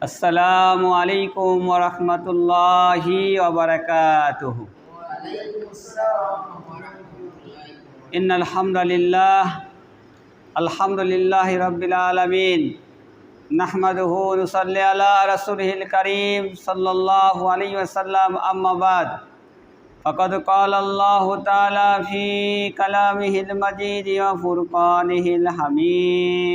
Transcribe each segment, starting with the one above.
আসসালামু আলাইকুম ওরহমতুল্লাহি ওবরাকাতুহ ইন আলহামদুলিল্লাহ আলহামদুলিল্লাহ রবিল আলমিন নাহমাদুহু নুসাল্লি আলা রাসূলিহিল কারীম সাল্লাল্লাহু আলাইহি ওয়াসাল্লাম আম্মা বাদ فقد قال الله تعالى في كلامه المجيد وفرقانه الحميد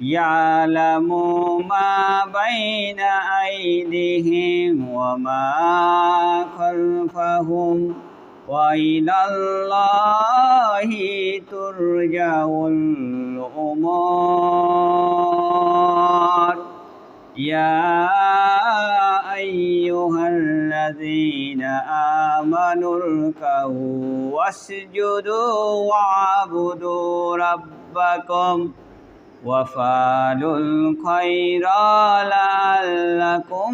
يعلم ما بين أيديهم وما خلفهم وإلى الله ترجع الأمور. يا أيها الذين آمنوا اركعوا واسجدوا واعبدوا ربكم وفعلوا الخير لعلكم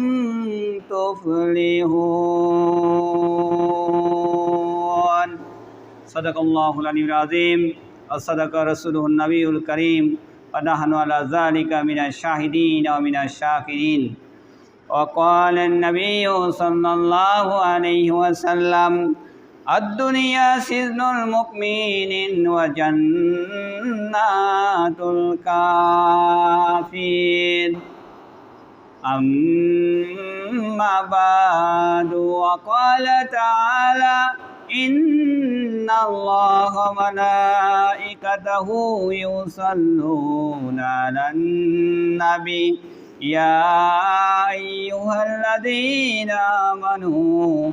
تفلحون صدق الله العلي العظيم وصدق رسوله النبي الكريم ونحن على ذلك من الشاهدين ومن الشاكرين وقال النبي صلى الله عليه وسلم الدنيا سجن المؤمن وجنات الكافرين أما بعد وقال تعالى إن الله ملائكته يصلون على النبي يا أيها الذين آمنوا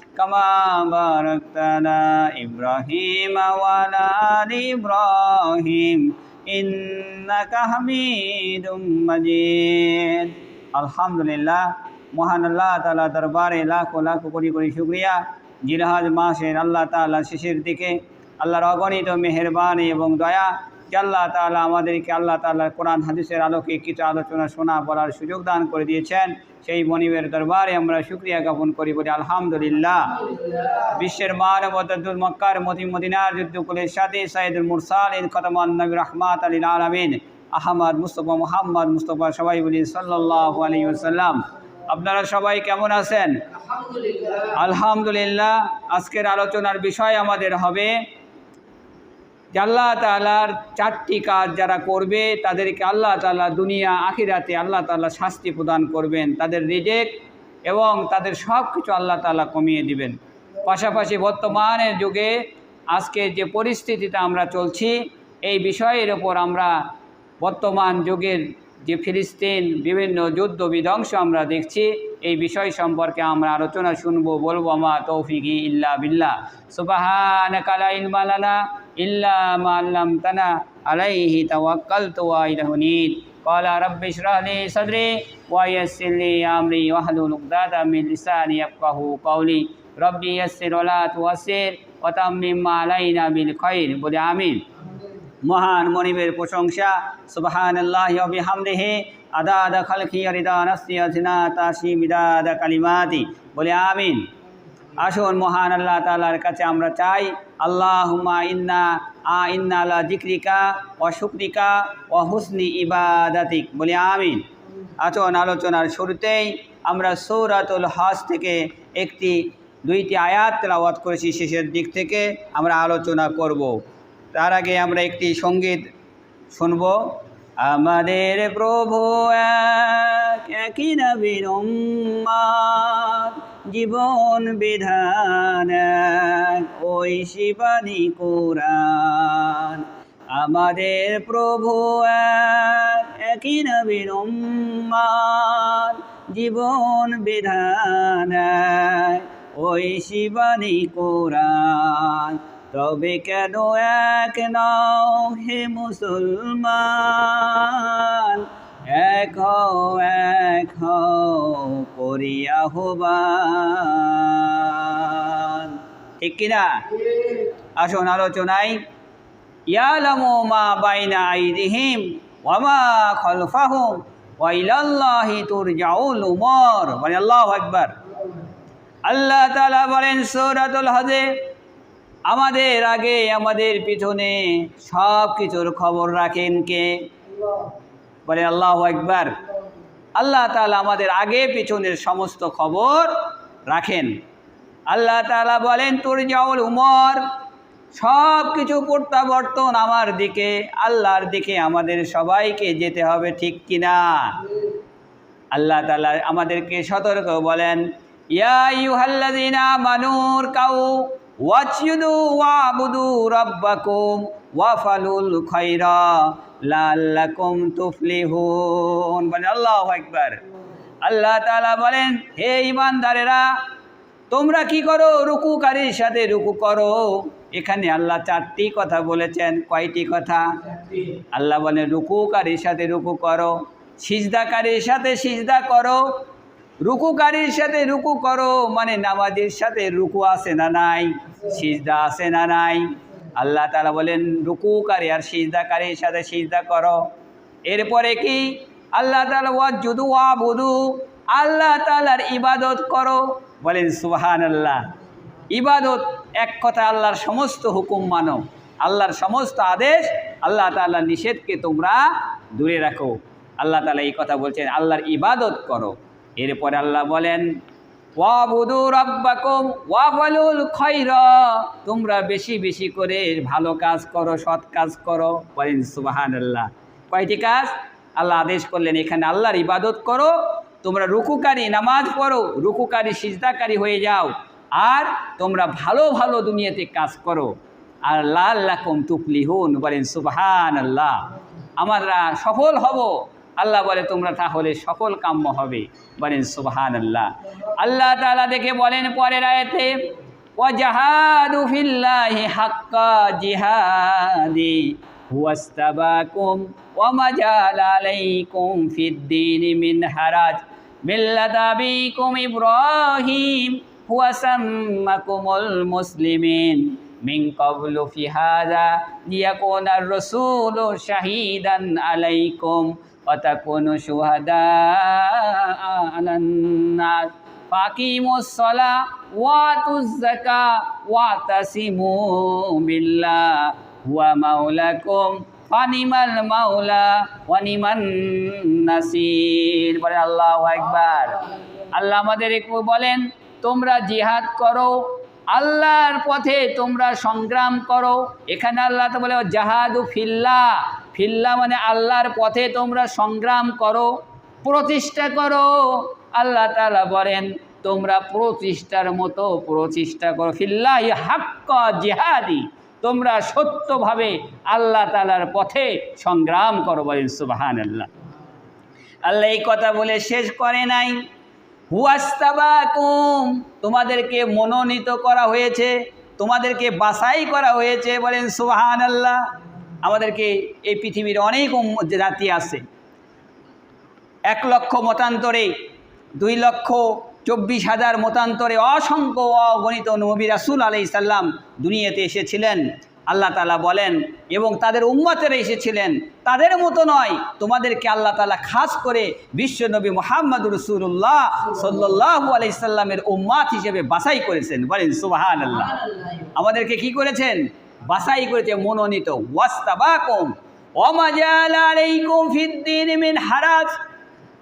كما باركت على إبراهيم وعلى آل إبراهيم إنك حميد مجيد الحمد لله মহান আল্লাহ তালা দরবারে লাখো লাখো কোটি কোটি শুক্রিয়া জিলহাজ মাসের আল্লাহ তালা শেষের দিকে আল্লাহর অগণিত মেহরবানি এবং দয়া যে আল্লাহ তালা আমাদেরকে আল্লাহ তালা কোরআন হাদিসের আলোকে কিছু আলোচনা শোনা বলার সুযোগ দান করে দিয়েছেন সেই মনিবের দরবারে আমরা শুক্রিয়া জ্ঞাপন করি বলি আলহামদুলিল্লাহ। বিশ্বের মানবতুল মক্কার মতি মদিনার যুদ্ধকুলের সাথে সাইদুল মুরসাল ইন খতমান নবী রহমাত আলী আলমিন। আহমদ মুস্তফা মোহাম্মদ মুস্তফা সবাই বলি সাল্লাহ আলী সাল্লাম আপনারা সবাই কেমন আছেন? আলহামদুলিল্লাহ। আজকের আলোচনার বিষয় আমাদের হবে আল্লাহ তালার চারটি কাজ যারা করবে, তাদেরকে আল্লাহ তালা দুনিয়া, আখিরাতে আল্লাহ তালা শাস্তি প্রদান করবেন। তাদের রিজেক্ট এবং তাদের সব কিছু আল্লাহ তালা কমিয়ে দিবেন। পাশাপাশি বর্তমানের যুগে আজকে যে পরিস্থিতিতে আমরা চলছি, এই বিষয়ের ওপর আমরা বর্তমান যুগের যে ফিলিস্তিন, বিভিন্ন যুদ্ধ বিধ্বংস আমরা দেখছি, এই বিষয় সম্পর্কে আমরা আলোচনা শুনব, বলব, আমা তৌফিকি ইল্লা বিল্লাহ। সুবাহান কালা ইল্লা মাল্লাম তানা আলাইহি তাওয়াক্কাল তোয়া ইলাহুনিদ قال رب اشرح لي صدري ويسر لي امري واحلل عقدة من لساني يفقهوا قولي ربي يسر ولا تعسر وتمم علينا بالخير বলে আমিন মহান মনিবের প্রশংসা সুবহান আল্লাহ বিহামদিহি আদাদ খালকি রিদা নাফসি আজনা তাসি মিদাদ কালিমাতি বলে আমিন আসুন মহান আল্লাহ তালার কাছে আমরা চাই, আল্লাহুম্মা ইন্না, আ ইন্না আলা জিক্রিকা ও শুক্রিকা ও হুসনি ইবাদাতিক। বলে আমিন। আসুন আলোচনার শুরুতেই আমরা সৌরাতুল হাস থেকে একটি, দুইটি আয়াত তেলাওয়াত করেছি, শেষের দিক থেকে আমরা আলোচনা করব। তার আগে আমরা একটি সংগীত শুনব। আমাদের প্রভু এক একই নবীর জীবন বিধান ওই শিবানী কোরআন। আমাদের প্রভু এক, একই নবীর জীবন বিধান ওই শিবানী কোরআন। তবে কেন এক নাও হে মুসলমান? এক হও এক হও করিয়া হবান ঠিক কিনা আসুন আলোচনায়। ইয়ালামু মা বাইনা আইদিহিম ওয়া মা খালফাহুম ওয়া ইলাল্লাহি তুরজাউল উমর। মানে আল্লাহু আকবার। আল্লাহ তাআলা বলেন সূরাতুল হজে আমাদের আগে আমাদের পিছনে সব কিছুর খবর রাখেন কে? বলে আল্লাহ একবার আল্লাহ তালা আমাদের আগে পিছনের সমস্ত খবর রাখেন। আল্লাহ তালা বলেন তোর যাওয়াল উমর, সব কিছু প্রত্যাবর্তন আমার দিকে, আল্লাহর দিকে আমাদের সবাইকে যেতে হবে, ঠিক কিনা আল্লাহ তালা আমাদেরকে সতর্ক বলেন, ইয়া ইউহাল্লাযিনা মানুর কাউ ওয়াজুদু ওয়াবুদু রাব্বাকুম ওয়াফালুল খায়রা লাল্লাকুম তুফলিহুন। বলে আল্লাহু আকবার। আল্লাহ তাআলা বলেন, হে ইমানদারেরা তোমরা কি করো? রুকুকারীর সাথে রুকু করো। এখানে আল্লাহ চারটি কথা বলেছেন। কয়টি কথা? আল্লাহ বলেন, রুকুকারীর সাথে রুকু করো, সিজদাকারীর সাথে সিজদা করো রুকুকারীর সাথে রুকু করো মানে নামাজের সাথে রুকু আছে না নাই, সিজদা আছে না নাই? আল্লাহ তালা বলেন রুকুকারী আর সিজদাকারীর সাথে সিজদা করো। এরপরে কি? আল্লাহ তালা যুদু ওয়া বুধু আল্লাহ তালার ইবাদত করো। বলেন সুবাহান আল্লাহ ইবাদত এক কথা আল্লাহর সমস্ত হুকুম মানো। আল্লাহর সমস্ত আদেশ আল্লাহ তাআলার নিষেধকে তোমরা দূরে রাখো। আল্লাহ তালা এই কথা বলছেন, আল্লাহর ইবাদত করো। এরপরে আল্লাহ বলেন তোমরা বেশি বেশি করে ভালো কাজ করো, সৎ কাজ করো। বলেন সুবাহান আল্লাহ কয়টি কাজ? আল্লাহ আদেশ করলেন, এখানে আল্লাহর ইবাদত করো, তোমরা রুকুকারী নামাজ পড়ো, রুকুকারী সিজদাকারী হয়ে যাও, আর তোমরা ভালো ভালো দুনিয়াতে কাজ করো। আর লাল লাকুম তুফলিহুন বলেন সুবহান আল্লাহ আমরা সফল হব আল্লাহ বলে, তোমরা তাহলে সফল কাম্য হবে। বলেন সুবহান আল্লাহ আল্লাহ তাআলা দেখে বলেন পরের আয়াতে, ওয়াজাহাদু ফিল্লাহি হাক্কা জিহাদি মুসলিমিন মিন হাযা লিয়াকুনা আর-রাসূলু শাহীদান আলাইকুম ওয়া তাকুনু শুহাদা আলান নাস। ফাকিমুস সালা ওয়া তুজ যাকা ওয়া তাসিমু বিল্লাহ। হুয়া মাওলাকুম। ফানিমাল মাওলা ওয়ানিমান নাসির। বলে আল্লাহু আকবার। আল্লাহ আমাদের একটু বলেন, তোমরা জিহাদ করো আল্লাহর পথে তোমরা সংগ্রাম করো। এখানে আল্লাহ তো বলে, জাহাদু ফিল্লা। ফিল্লা মানে আল্লাহর পথে তোমরা সংগ্রাম করো, প্রতিষ্ঠা করো। আল্লাহ তালা বলেন, তোমরা প্রতিষ্ঠার মতো প্রতিষ্ঠা করো। ফিল্লাহ হাক্ক জিহাদি। তোমরা সত্যভাবে আল্লাহ তালার পথে সংগ্রাম করো বলেন সুবাহান আল্লাহ আল্লাহ এই কথা বলে শেষ করে নাই। হুয়াস্তাবাকুম, তোমাদেরকে মনোনীত করা হয়েছে, তোমাদেরকে বাসাই করা হয়েছে বলেন সুবাহান আল্লাহ আমাদেরকে এই পৃথিবীর অনেক জাতি আছে। এক লক্ষ মতান্তরে, দুই লক্ষ চব্বিশ হাজার মতান্তরে অসংখ্য অগণিত নবী রাসুল আলাই সাল্লাম দুনিয়াতে এসেছিলেন। আল্লাহ তালা বলেন, এবং তাদের উম্মতেরা এসেছিলেন। তাদের মতো নয়, তোমাদেরকে আল্লাহ তালা খাস করে বিশ্বনবী মোহাম্মদ রসুল্লাহ সাল্লাহ আলাই সাল্লামের উম্মাত হিসেবে বাছাই করেছেন। বলেন সুবাহান আল্লাহ আমাদেরকে কি করেছেন? বাছাই করেছে মনোনীত, ওয়াস্তাবাকুম। ফিদ্দিন মিন হারাজ।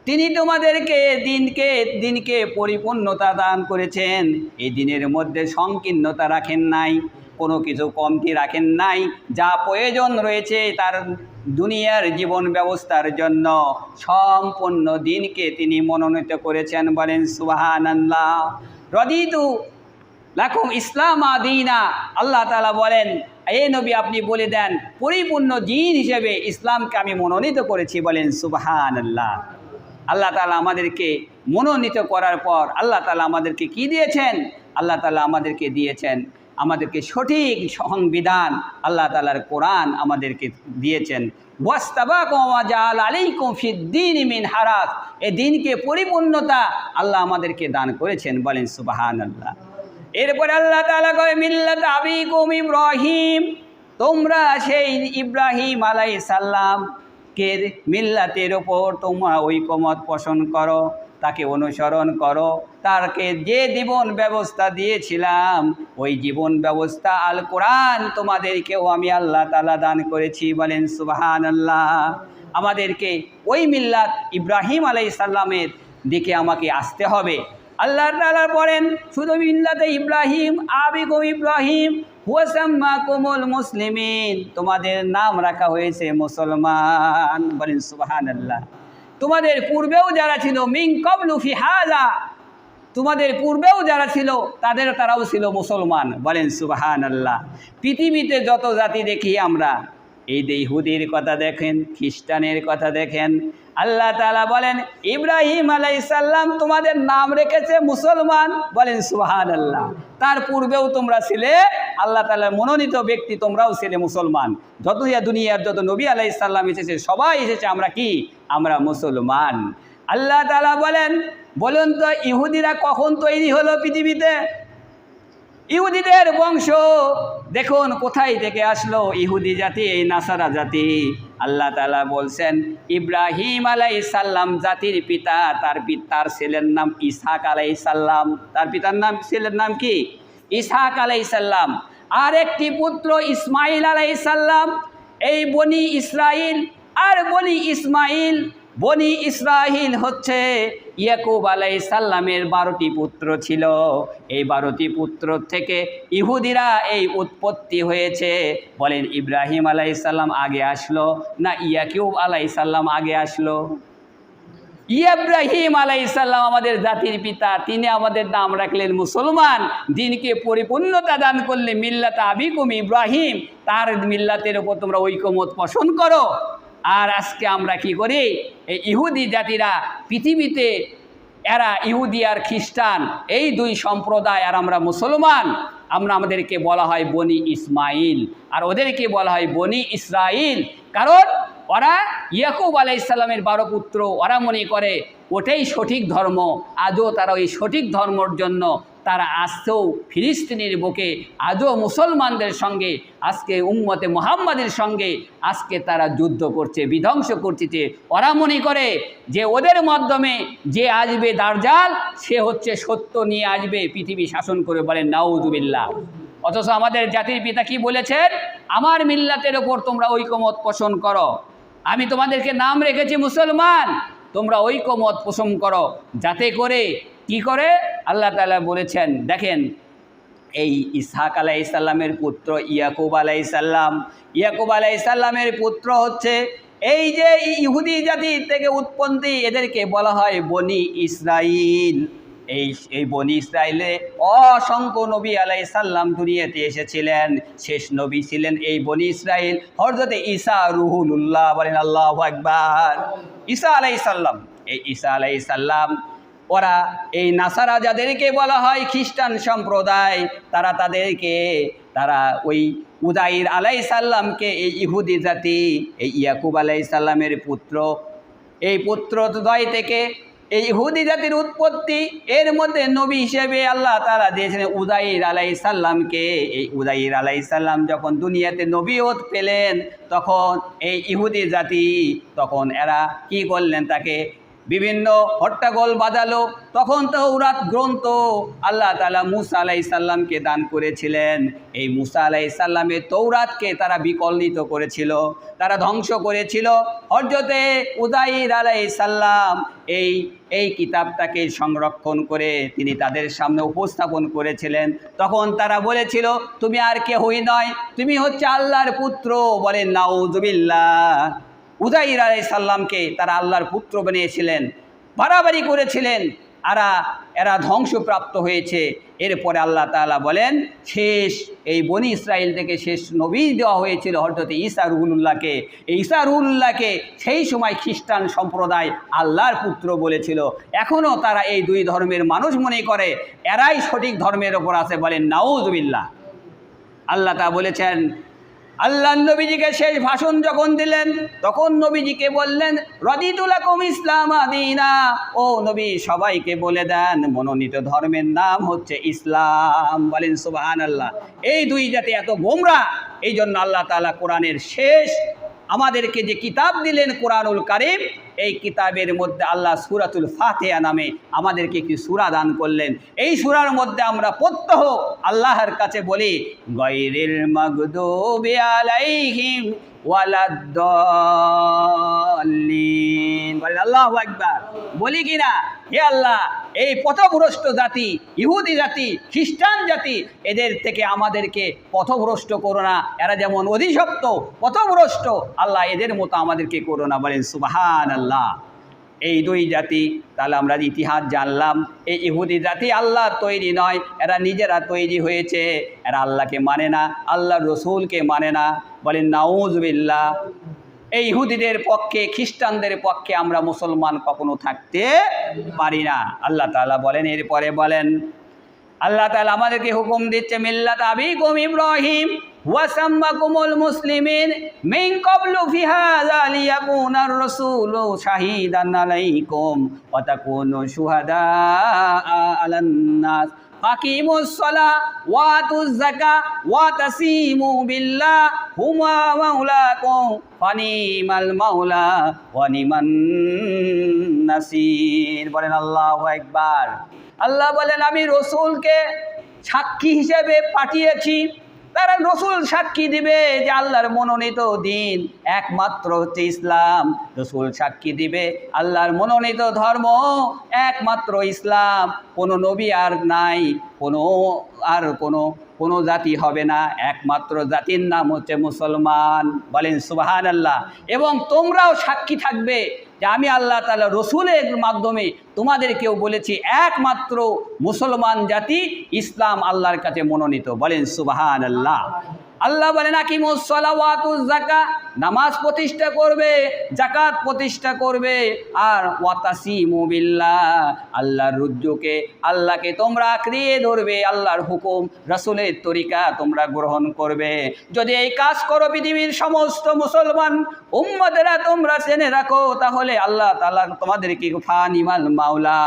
তিনি তোমাদেরকে দিনকে দিনকে পরিপূর্ণতা দান করেছেন। এই দিনের মধ্যে সংকীর্ণতা রাখেন নাই। কোনো কিছু কমতি রাখেন নাই। যা প্রয়োজন রয়েছে তার দুনিয়ার জীবন ব্যবস্থার জন্য। সম্পূর্ণ দিনকে তিনি মনোনীত করেছেন বলেন সুবাহান আল্লাহ রদিতু লাকুম ইসলাম আদিনা আল্লাহ তালা বলেন, এ নবী, আপনি বলে দেন, পরিপূর্ণ দিন হিসেবে ইসলামকে আমি মনোনীত করেছি বলেন সুবাহান আল্লাহ আল্লাহ তালা আমাদেরকে মনোনীত করার পর আল্লাহ তালা আমাদেরকে কি দিয়েছেন? আল্লাহ তালা আমাদেরকে দিয়েছেন আমাদেরকে সঠিক সংবিধান আল্লাহ তালার কোরআন আমাদেরকে দিয়েছেন। মিন হারাস। এই দিনকে পরিপূর্ণতা আল্লাহ আমাদেরকে দান করেছেন, বলেন সুবাহান আল্লাহ এরপরে আল্লাহ তালা করে মিল্লাত আবিকুম ইব্রাহিম। তোমরা সেই ইব্রাহিম আলাই সাল্লাম কে মিল্লাতের ওপর তোমরা ঐকমত পোষণ করো। তাকে অনুসরণ করো। তারকে যে জীবন ব্যবস্থা দিয়েছিলাম, ওই জীবন ব্যবস্থা আল কোরআন তোমাদেরকেও আমি আল্লাহ তালা দান করেছি বলেন সুবাহান আল্লাহ আমাদেরকে ওই মিল্লাত ইব্রাহিম আলাই সাল্লামের দিকে আমাকে আসতে হবে। আল্লাহ তালা বলেন, শুধু মিল্লাতে ইব্রাহিম, আবিগো ইব্রাহিম হুয়াসাম্মা কোমল মুসলিমিন, তোমাদের নাম রাখা হয়েছে মুসলমান বলেন সুবাহান আল্লাহ তোমাদের পূর্বেও যারা ছিল মিং কবলু ফি হাজা তোমাদের পূর্বেও যারা ছিল, তাদের তারাও ছিল মুসলমান। বলেন সুবাহান আল্লাহ পৃথিবীতে যত জাতি দেখি আমরা, এই ইহুদির কথা দেখেন, খ্রিস্টানের কথা দেখেন আল্লাহ তালা বলেন, ইব্রাহিম আলাইসাল্লাম তোমাদের নাম রেখেছে মুসলমান। বলেন সুহান আল্লাহ তার পূর্বেও তোমরা ছিলে, আল্লাহ তালার মনোনীত ব্যক্তি তোমরাও ছিলে মুসলমান। যত দুনিয়ার যত নবী আলাইসাল্লাম এসেছে, সবাই এসেছে, আমরা কি? আমরা মুসলমান। আল্লাহ তালা বলেন, বলুন তো, ইহুদিরা কখন তৈরি হলো পৃথিবীতে? ইহুদিদের বংশ। দেখুন, কোথায় থেকে আসলো ইহুদি জাতি, এই নাসারা জাতি? আল্লাহ তালা বলছেন, ইব্রাহিম আলাই সাল্লাম জাতির পিতা, তার পিতার ছেলের নাম ইসাক আলাই সাল্লাম তার পিতার নাম, ছেলের নাম কি? ইসাক আলাই সাল্লাম আর একটি পুত্র ইসমাইল আলাই সাল্লাম এই বনি ইসরাইল আর বনি ইসমাইল বনি ইসরাহিল হচ্ছে ইয়াকুব আলাই সাল্লামের বারোটি পুত্র ছিল। এই বারোটি পুত্র থেকে ইহুদিরা এই উৎপত্তি হয়েছে। বলেন, ইব্রাহিম আলাই সাল্লাম আগে আসলো না ইয়াকুব আলাই সাল্লাম আগে আসলো? ইব্রাহিম আলাই সাল্লাম আমাদের জাতির পিতা, তিনি আমাদের নাম রাখলেন মুসলমান। দিনকে পরিপূর্ণতা দান করলে মিল্লাত আবিকুম ইব্রাহিম, তার মিল্লাতের ওপর তোমরা ঐকমত পোষণ করো। আর আজকে আমরা কি করি? এই ইহুদি জাতিরা পৃথিবীতে, এরা ইহুদি আর খ্রিস্টান, এই দুই সম্প্রদায়, আর আমরা মুসলমান, আমরা আমাদেরকে বলা হয় বনি ইসমাইল। আর ওদেরকে বলা হয় বনি ইসরাইল। কারণ ওরা ইয়াকুব আলাইসাল্লামের বারো পুত্র ওরা মনে করে ওটাই সঠিক ধর্ম আজও তারা ওই সঠিক ধর্মর জন্য তারা আসতেও ফিলিস্তিনের বুকে আজও মুসলমানদের সঙ্গে, আজকে উম্মতে মোহাম্মদের সঙ্গে, আজকে তারা যুদ্ধ করছে, বিধ্বংস করছে ওরা মনে করে যে ওদের মাধ্যমে যে আসবে দার্জাল, সে হচ্ছে সত্য নিয়ে আসবে, পৃথিবী শাসন করে বলেন নাউজুবিল্লাহ। অথচ আমাদের জাতির পিতা কি বলেছেন? আমার মিল্লাতের ওপর তোমরা ঐকমত পোষণ করো। আমি তোমাদেরকে নাম রেখেছি মুসলমান, তোমরা ঐকমত পোষণ করো। যাতে করে কি করে? আল্লাহ তালা বলেছেন, দেখেন, এই ইসহাক আলাই সাল্লামের পুত্র ইয়াকুব আলাই সাল্লাম ইয়াকুব আলাই সাল্লামের পুত্র হচ্ছে এই যে ইহুদি জাতি থেকে উৎপত্তি, এদেরকে বলা হয় বনি ইসরাইল। এই এই বনি ইসরায়েলে অসংখ্য নবী আলাই সাল্লাম দুনিয়াতে এসেছিলেন, শেষ নবী ছিলেন এই বনি ইসরায়েল হরজতে ঈসা রুহুল্লাহ বলেন, আল্লাহ একবার ঈসা আলাই সাল্লাম এই ঈসা আলাই সাল্লাম ওরা এই নাসারা যাদেরকে বলা হয় খ্রিস্টান সম্প্রদায়, তারা তাদেরকে, তারা ওই উদাইর আলাই সাল্লামকে এই ইহুদি জাতি, এই ইয়াকুব আলাই সাল্লামের পুত্র, এই পুত্র পুত্রদ্বয় থেকে এই ইহুদি জাতির উৎপত্তি, এর মধ্যে নবী হিসেবে আল্লাহ তারা দিয়েছেন উদাইর আলাই সাল্লামকে এই উদাইর আলাই সাল্লাম যখন দুনিয়াতে নবীয়ত পেলেন, তখন এই ইহুদি জাতি, তখন এরা কি করলেন তাকে বিভিন্ন হট্টাগোল বাজালো। তখন তো উরাত গ্রন্থ আল্লাহ তালা মুসা আলাই সাল্লামকে দান করেছিলেন। এই মুসা আলাই সাল্লামের তৌরাতকে তারা বিকলিত করেছিল, তারা ধ্বংস করেছিল। হরজতে উদাইর আলাই সাল্লাম এই এই কিতাবটাকে সংরক্ষণ করে তিনি তাদের সামনে উপস্থাপন করেছিলেন। তখন তারা বলেছিল, তুমি আর কেহই নয়, তুমি হচ্ছে আল্লাহর পুত্র। বলেন নাউজবিল্লাহ উদাইর আলাই সাল্লামকে তারা আল্লাহর পুত্র বানিয়েছিলেন, বাড়াবাড়ি করেছিলেন, আরা, এরা ধ্বংসপ্রাপ্ত হয়েছে। এরপরে আল্লাহ তাআলা বলেন, শেষ, এই বনি ইসরায়েল থেকে শেষ নবী দেওয়া হয়েছিল হরদতে ঈসা রুহুল্লাহকে। এই ঈসা রুহুল্লাহকে সেই সময় খ্রিস্টান সম্প্রদায় আল্লাহর পুত্র বলেছিল। এখনও তারা এই দুই ধর্মের মানুষ মনে করে, এরাই সঠিক ধর্মের ওপর আছে বলেন নাউজবিল্লাহ আল্লাহ তা বলেছেন আল্লাহ নবীজিকে শেষ ভাষণ যখন দিলেন, তখন নবীজিকে বললেন রদিতুলাকুম ইসলাম আদিনা। ও নবী, সবাইকে বলে দেন, মনোনীত ধর্মের নাম হচ্ছে ইসলাম। বলেন সুবাহান আল্লাহ এই দুই জাতি এত গোমরা এই জন্য আল্লাহ তালা কোরআনের শেষ আমাদেরকে যে কিতাব দিলেন, কোরআনুল কারিম এই কিতাবের মধ্যে আল্লাহ সুরাতুল ফাতেহা নামে আমাদেরকে একটি সুরা দান করলেন। এই সুরার মধ্যে আমরা প্রত্যহ আল্লাহর কাছে বলি গৈরিল মাগদুবি আলাইহিম আল্লাহু আকবার। বলি কি না, হে আল্লাহ, এই পথভ্রষ্ট জাতি, ইহুদি জাতি, খ্রিস্টান জাতি, এদের থেকে আমাদেরকে পথভ্রষ্ট করো না। এরা যেমন অধিশপ্ত, পথভ্রষ্ট, আল্লাহ এদের মতো আমাদেরকে করো না। বলেন সুবাহান আল্লাহ এই দুই জাতি, তাহলে আমরা ইতিহাস জানলাম, এই ইহুদি জাতি আল্লাহ তৈরি নয়, এরা নিজেরা তৈরি হয়েছে। এরা আল্লাহকে মানে না আল্লাহ রসুলকে মানে না। বলেন নাউজবিল্লা এই ইহুদিদের পক্ষে, খ্রিস্টানদের পক্ষে আমরা মুসলমান কখনো থাকতে পারি না। আল্লাহ তালা বলেন, এরপরে বলেন, আল্লাহ তালা আমাদেরকে হুকুম দিচ্ছে, মিল্লাত আবিকুম ইব্রাহিম। ওয়াসাম্মাকুমুল মুসলিমিন মিন ক্বাবলু ফি হাযা লিয়াকুনার রাসূলু শাহীদান আলাইকুম ওয়া তাকুনু শুহাদা আলান নাস। আকিমুস ওয়া আতুজ যাকা ওয়া তাসিমু বিল্লাহ হুমা মাওলাকুম ফানিমাল মাওলা ওয়া নিমান নাসির। বলেন আল্লাহু আকবার। আল্লাহ বলেন, আমি রসুলকে সাক্ষী হিসেবে পাঠিয়েছি। তারা রসুল সাক্ষী দিবে যে আল্লাহর মনোনীত দিন। একমাত্র হচ্ছে ইসলাম। রসুল সাক্ষী দিবে আল্লাহর মনোনীত ধর্ম। একমাত্র ইসলাম। কোনো নবী আর নাই, কোনো আর কোনো কোনো জাতি হবে না। একমাত্র জাতির নাম হচ্ছে মুসলমান। বলেন সুবাহান আল্লাহ এবং তোমরাও সাক্ষী থাকবে। যে আমি আল্লাহ তালা রসুলের মাধ্যমে তোমাদেরকেও বলেছি, একমাত্র মুসলমান জাতি ইসলাম আল্লাহর কাছে মনোনীত। বলেন সুবাহান আল্লাহ আল্লাহ বলেন আকিমুসলাওয়াতুজ জাকা নামাজ প্রতিষ্ঠা করবে জাকাত প্রতিষ্ঠা করবে, আর ওয়াতাসিমু বিল্লাহ, আল্লাহর রুজ্জুকে আল্লাহকে তোমরা আঁকড়িয়ে ধরবে, আল্লাহর হুকুম, রাসূলের তরিকা তোমরা গ্রহণ করবে। যদি এই কাজ করো পৃথিবীর সমস্ত মুসলমান উম্মদেরা তোমরা জেনে রাখো, তাহলে আল্লাহ তাআলা তোমাদেরকে ফানিমাল মাওলা,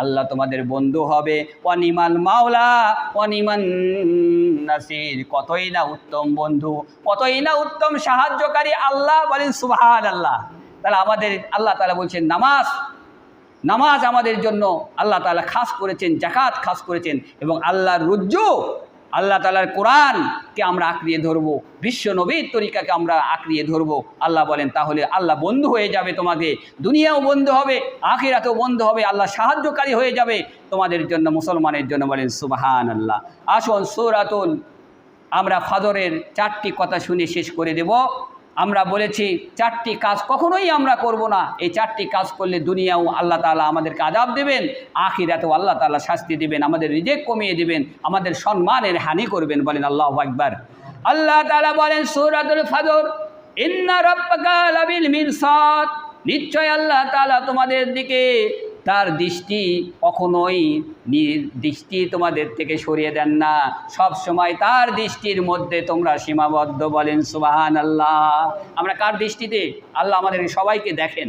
আল্লাহ তোমাদের বন্ধু হবে। অনিমাল মাওলা অনিমান নাসির, কতই না উত্তম। বন্ধু, কতই না উত্তম সাহায্যকারী আল্লাহ বলেন সুবহান আল্লাহ তাহলে আমাদের, আল্লাহ তালা বলছেন, নামাজ নামাজ আমাদের জন্য আল্লাহ তাআলা খাস করেছেন জাকাত খাস করেছেন এবং আল্লাহর রুজ্জু আল্লাহ তালার কোরআনকে আমরা আঁকড়িয়ে ধরবো, বিশ্ব নবীর তরিকাকে আমরা আঁকড়িয়ে ধরবো। আল্লাহ বলেন, তাহলে আল্লাহ বন্ধু হয়ে যাবে তোমাকে, দুনিয়াও বন্ধু হবে, আখিরাতেও বন্ধু হবে, আল্লাহ সাহায্যকারী হয়ে যাবে তোমাদের জন্য, মুসলমানের জন্য বলেন সুবাহান আল্লাহ আসুন, সৌরাতুল আমরা ফাদরের চারটি কথা শুনে শেষ করে দেব। আমরা বলেছি, চারটি কাজ কখনোই আমরা করব না। এই চারটি কাজ করলে দুনিয়াও আল্লাহ তালা আমাদেরকে আজাব দেবেন, আখিরাতেও আল্লাহ তাআলা শাস্তি দেবেন, আমাদের রিজেক কমিয়ে দেবেন, আমাদের সম্মানের হানি করবেন বলেন আল্লাহ আকবার। আল্লাহ তালা বলেন, সূরাতুল ফাদর, ইন্না নিশ্চয় আল্লাহ তাআলা তোমাদের দিকে তার দৃষ্টি কখনোই দৃষ্টি তোমাদের থেকে সরিয়ে দেন না। সব সময় তার দৃষ্টির মধ্যে তোমরা সীমাবদ্ধ বলেন সুবাহান আল্লাহ আমরা কার দৃষ্টিতে? আল্লাহ আমাদের সবাইকে দেখেন।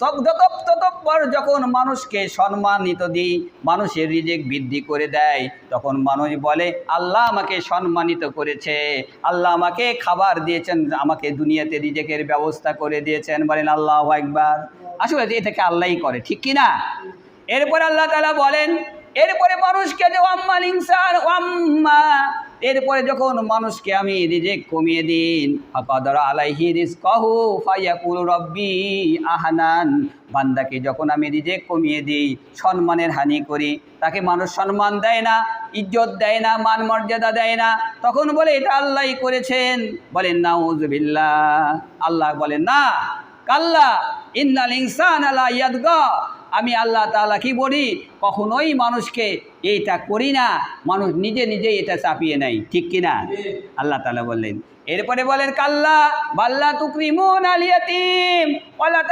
ততপর যখন মানুষকে সম্মানিত দিই, মানুষের রিজেক বৃদ্ধি করে দেয়, তখন মানুষ বলে, আল্লাহ আমাকে সম্মানিত করেছে। আল্লাহ আমাকে খাবার দিয়েছেন, আমাকে দুনিয়াতে রিজেকের ব্যবস্থা করে দিয়েছেন। বলেন, আল্লাহ একবার আসলে এ থেকে আল্লাহই করে, ঠিক কি না? এরপর আল্লাহ তালা বলেন, এরপরে মানুষকে যে ওয়াম্মা ইনসান, ওয়াম্মা এরপরে যখন মানুষকে আমি রিজেক কমিয়ে দিন, ফাকাদার আলাইহি রিজকাহু ফায়াকুল রব্বি আহানান। বান্দাকে যখন আমি রিজেক কমিয়ে দিই, সম্মানের হানি করি, তাকে মানুষ সম্মান দেয় না, ইজ্জত দেয় না, মান মর্যাদা দেয় না, তখন বলে, এটা আল্লাহই করেছেন। বলেন নাউজুবিল্লাহ আল্লাহ বলেন, না, কাল্লা ইন্নাল ইনসান আলা ইয়াদগা। আমি আল্লাহ তাআলা কি বলি? কখনোই মানুষকে এইটা করি না। মানুষ নিজে নিজে এটা চাপিয়ে নেয়। ঠিক কিনা আল্লাহ তালা বললেন। এরপরে বলেন, কাল্লা বাল্লা তুকরিমুন আল ইয়াতিম ওয়ালা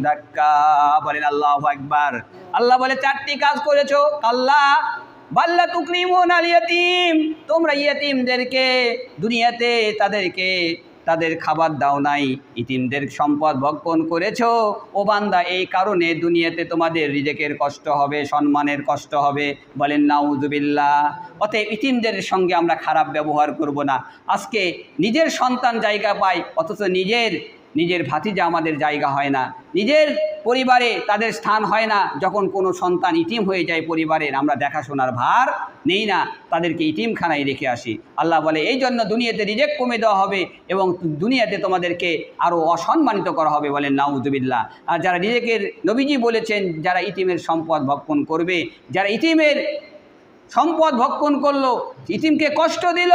দাক্কা। বলেন, আল্লাহ বলে, চারটি কাজ করেছ? কাল্লা বাল্লা তুকরিমুন আল ইয়াতিম। তোমরা ইয়াতিমদেরকে, দুনিয়াতে তাদেরকে তাদের খাবার দাও নাই, ইতিমদের সম্পদ ভক্ষণ করেছ। ও বান্দা, এই কারণে দুনিয়াতে তোমাদের রিজেকের কষ্ট হবে, সম্মানের কষ্ট হবে। বলেন, নাউজুবিল্লাহ। অতএব ইতিমদের সঙ্গে আমরা খারাপ ব্যবহার করব না। আজকে নিজের সন্তান জায়গা পায় অথচ নিজের নিজের ভাতিজা আমাদের জায়গা হয় না, নিজের পরিবারে তাদের স্থান হয় না, যখন কোনো সন্তান ইতিম হয়ে যায় পরিবারের, আমরা দেখাশোনার ভার নেই না, তাদেরকে ইতিমখানায় রেখে আসি। আল্লাহ বলে, এই জন্য দুনিয়াতে রিজেক্ট কমে দেওয়া হবে এবং দুনিয়াতে তোমাদেরকে আরও অসম্মানিত করা হবে। বলেন নাউজুবিল্লাহ আর যারা নিজেকের নবীজি বলেছেন, যারা ইতিমের সম্পদ ভক্ষণ করবে, যারা ইতিমের সম্পদ ভক্ষণ করল, ইতিমকে কষ্ট দিল।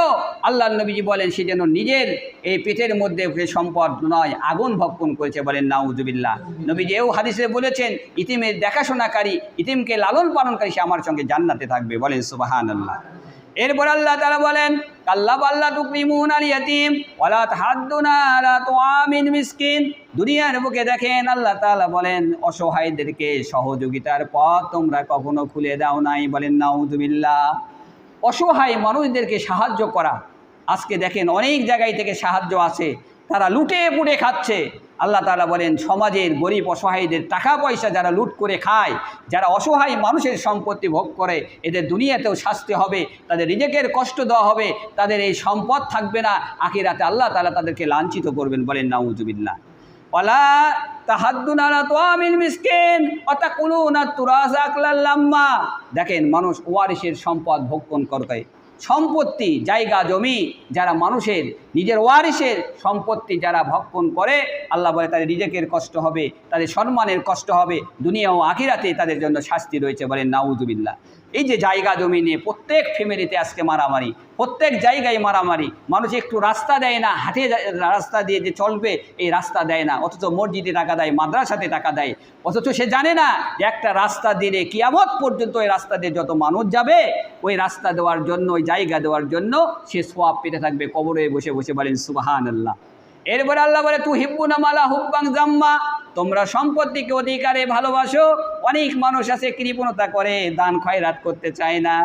আল্লাহ নবীজি বলেন, সে যেন নিজের এই পেটের মধ্যে সম্পদ নয়, আগুন ভক্ষণ করেছে বলেন, নাউজুবিল্লাহ। নবীজি এও হাদিসে বলেছেন, ইতিমের দেখাশোনাকারী, ইতিমকে লালন পালনকারী সে আমার সঙ্গে জান্নাতে থাকবে বলেন সুবাহান আল্লাহ এরপর আল্লাহ তারা বলেন দুনিয়ার বুকে দেখেন, আল্লাহ বলেন, অসহায়দেরকে সহযোগিতার তোমরা কখনো খুলে দাও নাই। বলেন নাউজুবিল্লাহ অসহায় মানুষদেরকে সাহায্য করা। আজকে দেখেন, অনেক জায়গায় থেকে সাহায্য আছে তারা লুটে পুটে খাচ্ছে। আল্লাহ তাআলা বলেন, সমাজের গরিব অসহায়দের টাকা পয়সা যারা লুট করে খায়, যারা অসহায় মানুষের সম্পত্তি ভোগ করে, এদের দুনিয়াতেও শাস্তি হবে, তাদের রিজেকের কষ্ট দেওয়া হবে, তাদের এই সম্পদ থাকবে না, আখিরাতে আল্লাহ তালা তাদেরকে লাঞ্ছিত করবেন বলেন, নাউজুবিল্লাহ। ওয়ালা তাহাদ্দুন আলা তোয়ামিন মিসকিন অতাকুলুনা তুরাস আকলাল লাম্মা দেখেন, মানুষ ওয়ারিসের সম্পদ ভক্ষণ করতে? সম্পত্তি, জায়গা, জমি যারা মানুষের, নিজের ওয়ারিসের সম্পত্তি যারা ভক্ষণ করে, আল্লাহ বলে তাদের নিজেকের কষ্ট হবে, তাদের সম্মানের কষ্ট হবে, দুনিয়া ও আখিরাতে তাদের জন্য শাস্তি রয়েছে বলেন নাউজুবিল্লাহ এই যে জায়গা জমি নিয়ে প্রত্যেক ফ্যামিলিতে আজকে মারামারি, প্রত্যেক জায়গায় মারামারি। মানুষ একটু রাস্তা দেয় না, হাটে রাস্তা দিয়ে যে চলবে, এই রাস্তা দেয় না। অথচ মসজিদে টাকা দেয়, মাদ্রাসাতে টাকা দেয়। অথচ সে জানে না যে একটা রাস্তা দিলে কিয়ামত পর্যন্ত ওই রাস্তা দিয়ে যত মানুষ যাবে, ওই রাস্তা দেওয়ার জন্য, ওই জায়গা দেওয়ার জন্য সে সোয়াব পেতে থাকবে কবরে বসে বসে বলেন সুবাহান আল্লাহ এরপরে আল্লাহ বলে তু হিব্বুনা মালা হুব্বাং জাম্মা। তোমরা সম্পত্তিকে, অধিকারে ভালোবাসো। অনেক মানুষ আছে, কৃপণতা করে, দান খয়রাত করতে চায় না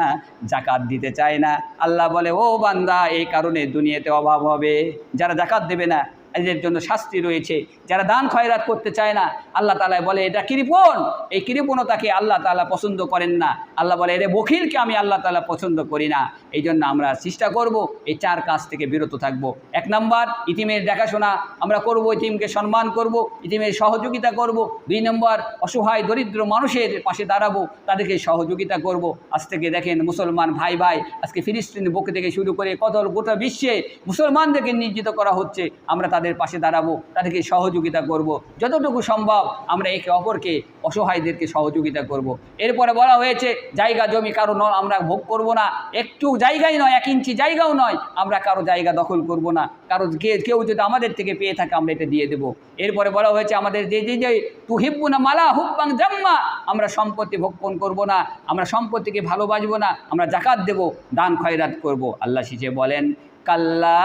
জাকাত দিতে চায় না। আল্লাহ বলে, ও বান্দা, এই কারণে দুনিয়াতে অভাব হবে। যারা জাকাত দেবে না এদের জন্য শাস্তি রয়েছে। যারা দান খয়রাত করতে চায় না, আল্লাহ তালা বলে, এটা কৃপণ এই কৃপণতাকে আল্লাহ তালা পছন্দ করেন না। আল্লাহ বলে, এরে বখিলকে আমি আল্লাহ তালা পছন্দ করি না। এই জন্য আমরা চেষ্টা করব এই চার কাজ থেকে বিরত থাকব। এক নম্বর, ইতিমের দেখাশোনা। আমরা করব, ইতিমকে সম্মান করব, ইতিমের সহযোগিতা করব। দুই নম্বর, অসহায়, দরিদ্র মানুষের পাশে দাঁড়াবো, তাদেরকে সহযোগিতা করব। আজ থেকে দেখেন মুসলমান ভাই ভাই, আজকে ফিলিস্তিন বুক থেকে শুরু করে কত গোটা বিশ্বে মুসলমানদেরকে নির্জিত করা হচ্ছে। আমরা তাদের পাশে দাঁড়াবো, তাদেরকে সহযোগিতা করব। যতটুকু সম্ভব আমরা একে অপরকে, অসহায়দেরকে সহযোগিতা করব। এরপরে বলা হয়েছে, জায়গা জমি কারও ন- আমরা ভোগ করব না। একটু জায়গাই নয়, এক ইঞ্চি জায়গাও নয়, আমরা কারও জায়গা দখল করব না। কারও কেউ যদি আমাদের থেকে পেয়ে থাকে, আমরা এটা দিয়ে দেবো। এরপরে বলা হয়েছে, আমাদের যে যে যে তু হিব্বু না মালা হুব্বাং জাম্মা, আমরা সম্পত্তি ভক্ষণ করব না, আমরা সম্পত্তিকে ভালোবাসবো না, আমরা জাকাত দেব, দান খয়রাত করব। আল্লাহ শিশে বলেন কাল্লা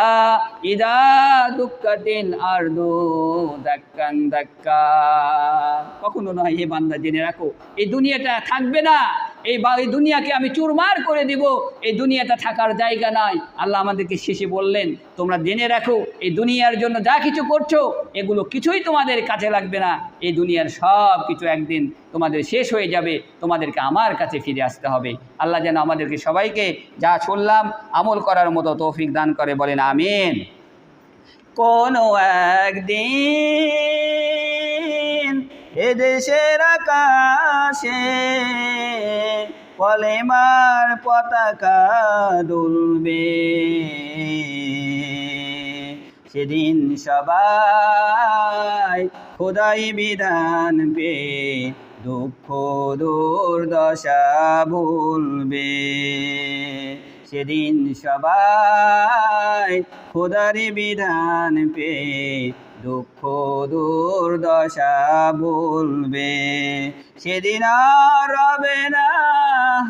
ইদা দুঃখাতিন আর দু দাক্কান দাক্কা। কখনো নয়, হে বান্দা, জেনে রাখো, এই দুনিয়াটা থাকবে না। এই বা এই দুনিয়াকে আমি চুরমার করে দিব। এই দুনিয়াটা থাকার জায়গা নাই। আল্লাহ আমাদেরকে শেষে বললেন তোমরা জেনে রাখো, এই দুনিয়ার জন্য যা কিছু করছ, এগুলো কিছুই তোমাদের কাছে লাগবে না। এই দুনিয়ার সব কিছু একদিন তোমাদের শেষ হয়ে যাবে, তোমাদেরকে আমার কাছে ফিরে আসতে হবে। আল্লাহ যেন আমাদেরকে সবাইকে যা শুনলাম, আমল করার মতো তৌফিক দান করে, বলেন আমিন। কোনো একদিন এদেশের আকাশে কলেমার পতাকা দুলবে। সেদিন সবাই খোদাই বিধান পে দুঃখ দুর্দশা ভুলবে। সেদিন সবাই খোদারি বিধান পে দুঃখ দুর্দশা ভুলবে। সেদিন আর রবে না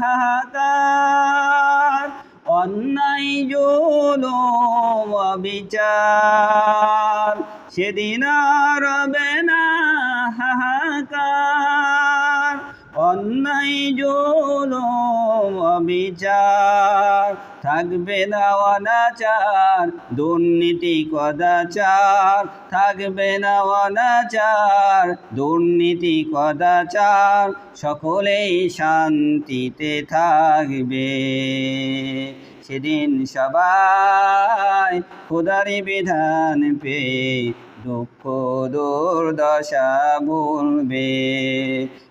হাহাকার। অন্যায় জোল বিচার। সেদিন রবে না হাহাকার। অন্যায় জোল বিচার। থাকবে না অনাচার, দুর্নীতি কদাচার। থাকবে না অনাচার, দুর্নীতি কদাচার। সকলেই শান্তিতে থাকবে। সেদিন সবাই খুদারি বিধান পে দুঃখ দুর্দশা ভুলবে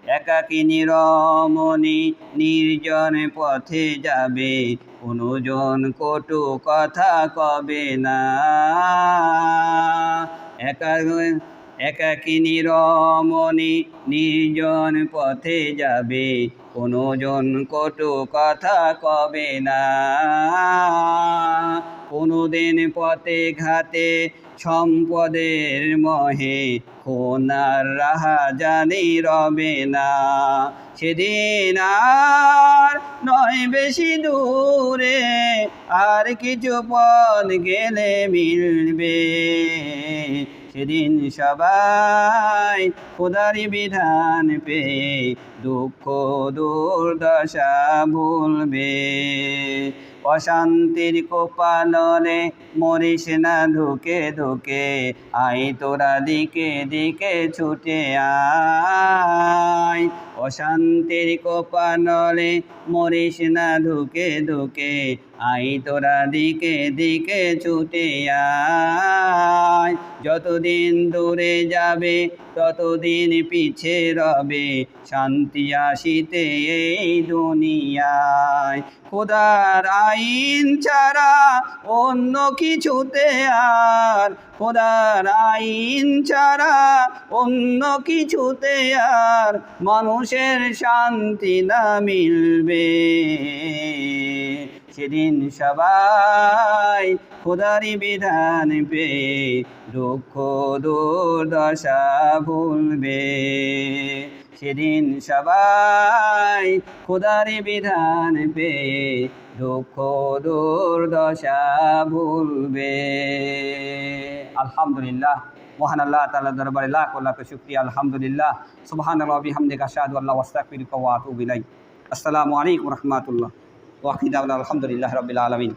একাকী নিরমণি নির্জন পথে যাবে। কোনোজন কটু কথা কবে না। একা একাকী নিরমণি নির্জন পথে যাবে। কোনোজন কটু কথা কবে না? কোনোদিন পথে ঘাতে সম্পদের মহে খোনার রাহা জানি রবে না। সেদিন আর নয় বেশি দূরে আর কিছু পথ গেলে মিলবে। সেদিন সবাই খোদারি বিধান পে দুঃখ দুর্দশা ভুলবে। অশান্তির কোপানলে মরিস না ধুকে ধুকে, আই তোরা দিকে দিকে ছুটে আয়। অশান্তির কোপানলে মরিস না ধুকে ধুকে আই তোরা দিকে দিকে ছুটে যতদিন দূরে যাবে, ততদিন পিছে রবে। শান্তি আসিতে এই দুনিয়ায়। খোদার আইন ছাড়া অন্য কিছুতে আর। খোদার আইন ছাড়া অন্য কিছুতে আর মানুষের শান্তি না মিলবে। সেদিন সবাই খোদারি বিধান পে, দুঃখ দুর্দশা ভুলবে। সেদিন সবাই খোদারি বিধান পে, দুঃখ দুর্দশা ভুলবে। আলহামদুলিল্লাহ। মহান আল্লাহ তাআলা দরবারে লাখ লাখ শুকরিয়া। আলহামদুলিল্লাহ। সুবহানাল্লাহি ওয়া বিহামদিহি আশহাদু আল্লা ওয়া আস্তাগফিরুকা ওয়া আসসালামু আলাইকুম রাহমাতুল্লাহ। ওয়া আলহামদুলিল্লাহ রাব্বিল আলামিন